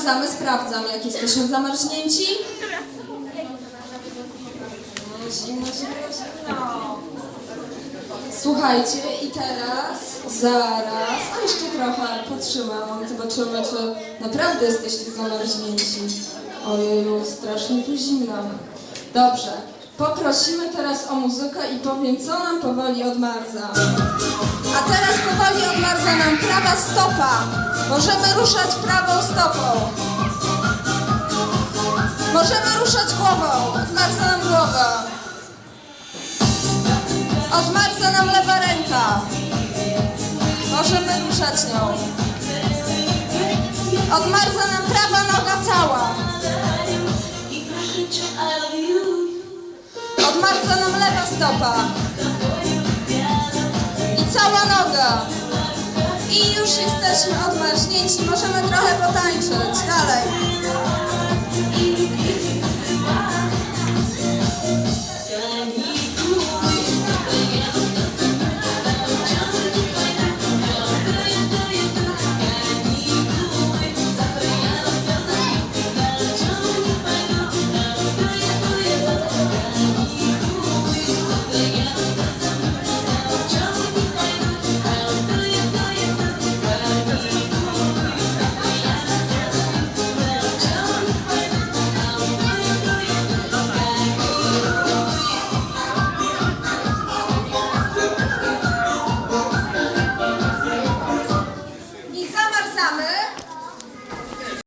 sprawdzamy, sprawdzam, jak jesteśmy zamarznięci. No, Zimno, zimno, zimno. Słuchajcie, i teraz, zaraz, a jeszcze trochę potrzymam, zobaczymy, czy naprawdę jesteście zamarznięci. Ojeju, strasznie tu zimno. Dobrze, poprosimy teraz o muzykę i powiem, co nam powoli odmarza. A teraz powoli odmarza nam prawa stopa. Możemy ruszać prawą stopą. Możemy ruszać głową. Odmarza nam głowa. Odmarza nam lewa ręka. Możemy ruszać nią. Odmarza nam prawa noga cała. Odmarza nam lewa stopa. I już jesteśmy odmarznięci. Możemy trochę potańczyć. Dalej.